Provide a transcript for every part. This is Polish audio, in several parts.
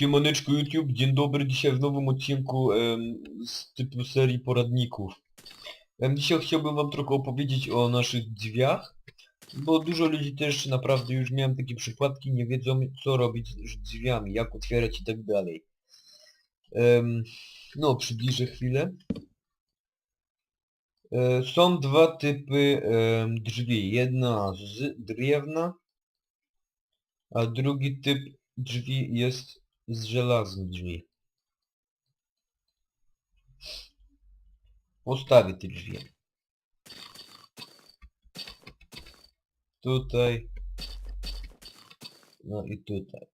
Siemaneczko YouTube, dzień dobry, dzisiaj w nowym odcinku em, z typu serii poradników. Em, dzisiaj chciałbym wam trochę opowiedzieć o naszych drzwiach, bo dużo ludzi też naprawdę już miałem takie przypadki, nie wiedzą co robić z drzwiami, jak otwierać i tak dalej. Em, no, przybliżę chwilę. E, są dwa typy em, drzwi, jedna z drewna, a drugi typ drzwi jest z żelaznych drzwi. Postawię te drzwi. Tutaj. No i tutaj.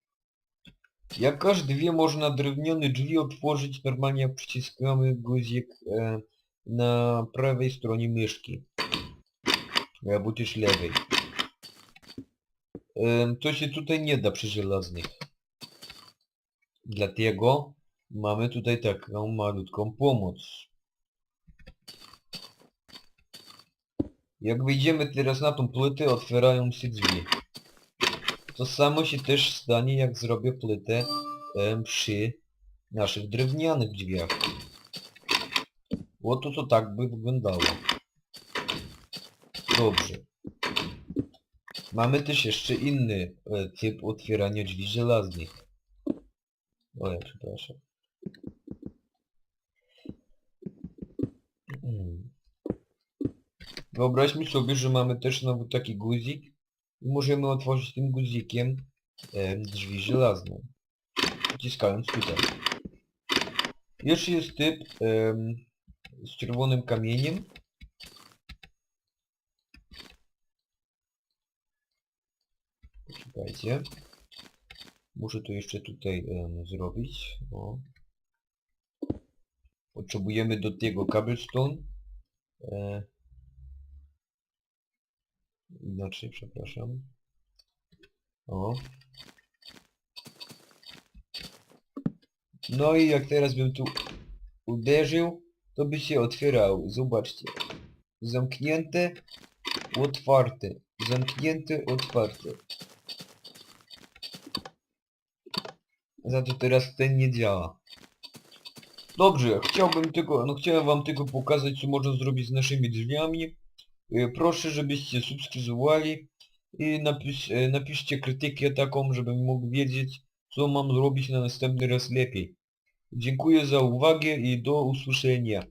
Jak każdy wie, można drewniane drzwi otworzyć normalnie jak przyciskamy guzik e, na prawej stronie myszki. Albo też lewej. Em, To się tutaj nie da przy żelaznych. Dlatego mamy tutaj taką malutką pomoc. Jak wejdziemy teraz na tą płytę, otwierają się drzwi. To samo się też stanie, jak zrobię płytę em, przy naszych drewnianych drzwiach. Oto to tak by wyglądało. Dobrze. Mamy też jeszcze inny e, typ otwierania drzwi żelaznych. O ja przepraszam. Mm. Wyobraźmy sobie, że mamy też znowu taki guzik i możemy otworzyć tym guzikiem e, drzwi żelazne. Wciskając tutaj. Jeszcze jest typ em, z czerwonym kamieniem. Poczekajcie. Muszę to jeszcze tutaj em, zrobić. O. Potrzebujemy do tego cobblestone. E, inaczej, przepraszam. O. No i jak teraz bym tu uderzył, to by się otwierało. Zobaczcie. Zamknięte, otwarte. Zamknięte, otwarte. Za to teraz ten nie działa. Dobrze, chciałbym tylko, no chciałem wam tylko pokazać, co można zrobić z naszymi drzwiami. E, Proszę, żebyście subskrybowali i napisz, e, napiszcie krytykę taką, żebym mógł wiedzieć, co mam zrobić na następny raz lepiej. Dziękuję za uwagę i do usłyszenia.